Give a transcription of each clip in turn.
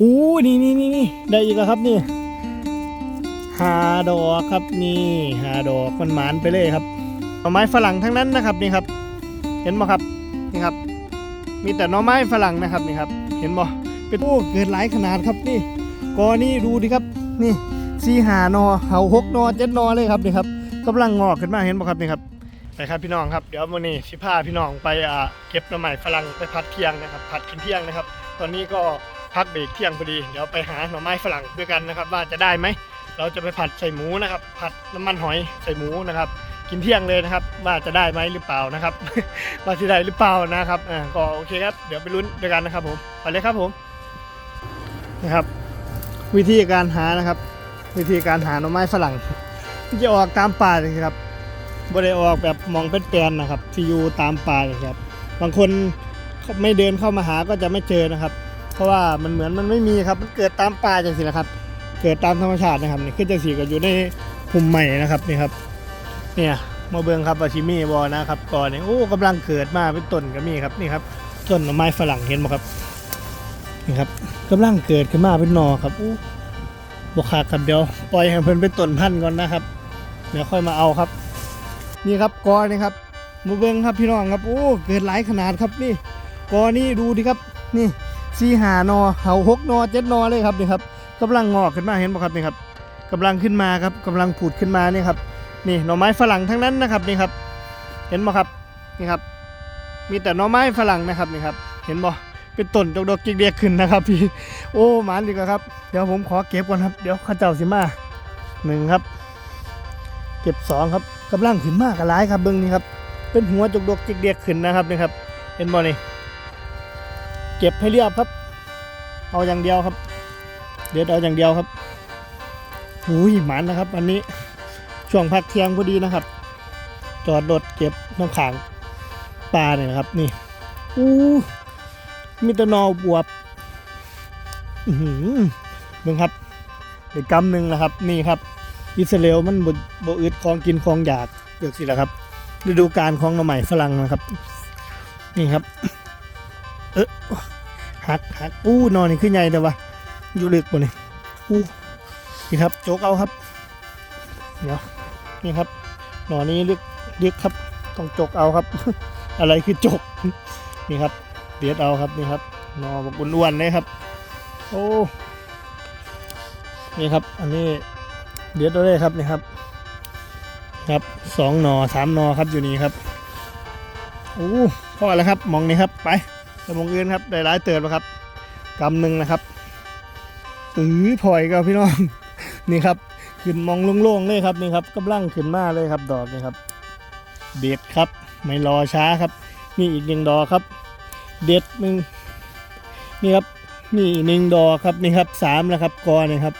อู้นี่นี่นี่นี่ได้อีกแล้วครับนี่หาดอกครับนี่หาดอกมันหมานไปเลยครับหน่อไม้ฝรั่งทั้งนั้นนะครับนี่ครับ เห็นบ่ครับนี่ครับ มีแต่หน่อไม้ฝรั่งนะครับนี่ครับ เห็นบ่เป็นโอ้เกิดหลายขนาดครับนี่กอนี่ดูดิครับนี่สี่หานอเหาหกนอเจ็ดนอเลยครับนี่ครับกำลังงอกขึ้นมาเห็นบ่ครับนี่ครับไปครับพี่น้องครับเดี๋ยววันนี้สิพาพี่น้องไปเก็บหน่อไม้ฝรั่งไปผัดเที่ยงนะครับผัดกินเที่ยงนะครับ ตอนนี้ก็ พักเบรกเที่ยงพอดี เดี๋ยวไปหาหน่อไม้ฝรั่งด้วยกันนะครับ ว่าจะได้ไหม เราจะไปผัดใส่หมูนะครับ ผัดน้ำมันหอยใส่หมูนะครับ กินเที่ยงเลยนะครับ ว่าจะได้ไหมหรือเปล่านะครับ ว่าจะได้หรือเปล่านะครับ อ่า ก็โอเคครับ เดี๋ยวไปลุ้นด้วยกันนะครับผม ไปเลยครับผม นะครับ วิธีการหานะครับ วิธีการหาหน่อไม้ฝรั่งจะออกตามป่าเลยครับบ่ได้ออกแบบมองเป็นแปลนนะครับที่อยู่ตามป่าเลยครับ บางคนไม่เดินเข้ามาหาก็จะไม่เจอนะครับ เพราะว่ามันเหมือนมันไม่มีครับ มันเกิดตามป่าจังสินะครับ เกิดตามธรรมชาตินะครับนี่ขึ้นจังสีก็อยู่ในภูมิใหม่นะครับนี่ครับ เนี่ยมาเบืองครับอาชิมีบอนะครับก่อนเนี่ยโอ้กำลังเกิดมาเป็นต้นก็มีครับนี่ครับต้นไม้ฝรั่งเห็นไหมครับนี่ครับกำลังเกิดขึ้นมาเป็นหนอครับอู้บกขาดครับเดี๋ยวปล่อยให้เพิ่นเป็นต้นพันธุ์ก่อนนะครับ เดี๋ยวค่อยมาเอาครับ นี่ครับกอนี่ครับมาเบืองครับพี่น้องครับโอ้เกิดหลายขนาดครับนี่กอนี่ดูดิครับนี่ สี่หานอเห่าหกนอเจ็ดนอเลยครับนี่ครับกำลังงอกขึ้นมาเห็นไหมครับนี่ครับกำลังขึ้นมาครับกำลังผุดขึ้นมานี่ครับนี่หน่อไม้ฝรั่งทั้งนั้นนะครับนี่ครับ เห็นบ่ครับนี่ครับ มีแต่หน่อไม้ฝรั่งนะครับนี่ครับ เห็นบ่เป็นต้นดอกๆเรียกๆขึ้นนะครับพี่โอ้หมานดีกว่าครับเดี๋ยวผมขอเก็บก่อนครับเดี๋ยวข้าเจ้าสิมาหนึ่งครับ เก็บสองครับกำลังขึ้นมากระไรครับเบิ้งนี่ครับเป็นหัวจกดกจิกเดียกขึ้นนะครับนี่ครับ เห็นบ่นี่ เก็บให้เรียบครับ เอาอย่างเดียวครับ เดี๋ยวเอาอย่างเดียวครับอุ้ยหมันนะครับ อันนี้ช่วงพักเที่ยงพอดีนะครับ จอดรถเก็บน้ำขังปลาเนี่ยนะครับ นี่อู้มีตะนอบวบอือหือเบิ่งครับเด็กกำหนึ่งนะครับ นี่ครับ อิสราเอลมันบบ่อึดของกินของอยากเกิดสิแหละครับฤดูกาลของหน่อไม้ฝรั่งนะครับ นี่ครับ เออหักหักอู้นอนนี่ขึ้นใหญ่แต่ว่าอยู่ลึกกว่านี่อู้นี่ครับโจกเอาครับเดี๋ยวนี่ครับหนอนนี้ลึกลึกครับต้องจกเอาครับ อะไรคือจกนี่ครับเดียดเอาครับนี่ครับหน่อแบบอ้วนๆเลยครับ โอ้นี่ครับ อันนี้เดียดเอาเลยครับนี่ครับ ครับสองหนอสามหนอครับอยู่นี่ครับโอ้พอแล้วครับมองนี่ครับไป ไปมองอื่นครับได้หลายเติบแล้วครับกำหนึ่งนะครับตื้อพลอยก็พี่น้อง นี่ครับขึ้นมองโล่งๆเลยครับนี่ครับกำลังขึ้นมาเลยครับ ดอกนี่ครับ เด็ดครับ ไม่รอช้าครับ นี่อีกหนึ่งดอกครับ เด็ดหนึ่งนี่ครับนี่หนึ่งดอกครับนี่ครับสามแล้วครับกอนี่ครับ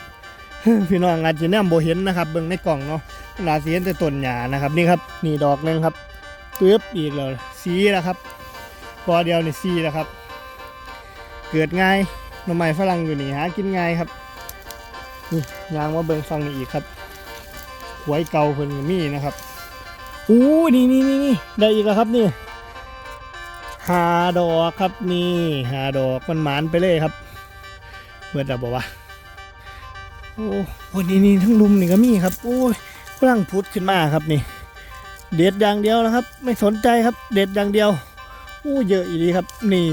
พี่น้องอาจจะแนมโบเห็นนะครับ เบิ่งในกล่องเนาะนาสีเห็นแต่ต้นหญ้านะครับ นี่ครับนี่ดอกหนึ่งครับปึ๊บอีกแล้วสีแล้วครับ กอเดียวในี่สีแล้วครับ เกิดง่ายหน่อไม้ฝรั่งอยู่นี่หากินง่ายครับนี่ยางมาเบิ่งฟังนี่อีกครับหวยเก่าเพิ่นมีนะครับอู้นี่นี่นี่นี่ได้อีกแล้วครับนี่หาดอกครับนี่หาดอกมันหมานไปเลยครับเบิดแล้วบอกว่าโอ้โหนี่นี่ทั้งลุมนี่ก็มีครับโอ้ยกำลังพุดขึ้นมาครับนี่ เด็ดอย่างเดียวนะครับ ไม่สนใจครับ เด็ดอย่างเดียว อ้เยอะอีดีครับ นี่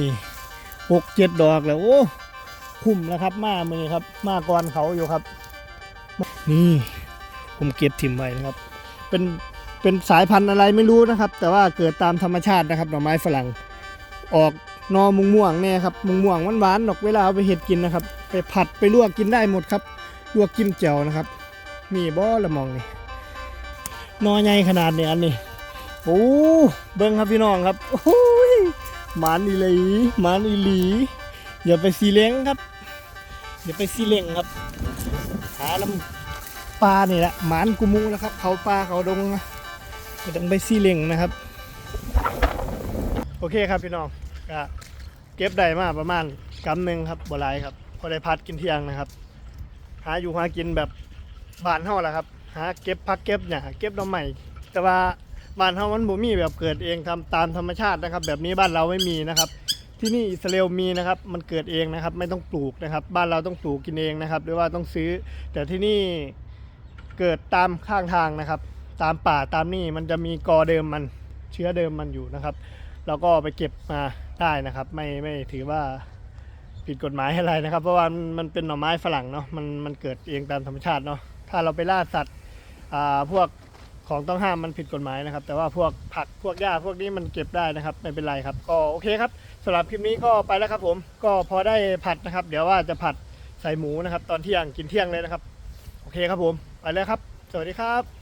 หกเจ็ดดอกแล้วโอ้คุ้มแล้วครับมามือครับ มาก่อนเขาอยู่ครับ นี่ผมเก็บถิ่มไว้นะครับ เป็นเป็นสายพันธุ์อะไรไม่รู้นะครับ แต่ว่าเกิดตามธรรมชาตินะครับดอกไม้ฝรั่ง ออกนอมุงม่วงๆเนี่ยครับมุงม่วงหวานๆดอกเวลาเอาไปเห็ดกินนะครับ ไปผัดไปลวกกินได้หมดครับลวกจิ้มแจ่วนะครับ มีบ่ละมองนี่นอใหญ่ขนาดนี้อันนี้โอ้เบิ้งครับพี่น้องครับโอ้ หมานอีหลีหมานอีหลีอย่าไปซีเล้งครับ อย่าไปซีเล้งครับหาลำปลาเนี่ยแหละหมานกุมูแล้วครับ เขาปลาเขาดงไม่ต้องไปซีเล้งนะครับ โอเคครับพี่น้องก็เก็บได้มาประมาณกำหนึ่งครับบัวลายครับพอได้พัดกินเที่ยงนะครับ หาอยู่หากินแบบบานเฮาแหละครับ หาเก็บพักเก็บเนี่ยเก็บน้ำใหม่แต่ว่า บ้านเฮามันบ่มีแบบเกิดเองทำตามธรรมชาตินะครับ แบบนี้บ้านเราไม่มีนะครับ ที่นี่อิสราเอลมีนะครับ มันเกิดเองนะครับ ไม่ต้องปลูกนะครับ บ้านเราต้องปลูกกินเองนะครับ หรือว่าต้องซื้อ แต่ที่นี่เกิดตามข้างทางนะครับ ตามป่าตามนี่มันจะมีกอเดิมมันเชื้อเดิมมันอยู่นะครับเราก็ไปเก็บมาได้นะครับ ไม่ไม่ถือว่าผิดกฎหมายอะไรนะครับ เพราะว่ามันเป็นหน่อไม้ฝรั่งเนาะมันมันเกิดเองตามธรรมชาติเนาะถ้าเราไปล่าสัตว์อ่าพวก ของต้องห้ามมันผิดกฎหมายนะครับ แต่ว่าพวกผักพวกหญ้าพวกนี้มันเก็บได้นะครับ ไม่เป็นไรครับ ก็โอเคครับสำหรับคลิปนี้ก็ไปแล้วครับ ผม ก็พอได้ผัดนะครับ เดี๋ยวว่าจะผัดใส่หมูนะครับ ตอนเที่ยงกินเที่ยงเลยนะครับ โอเคครับผม ไปแล้วครับ สวัสดีครับ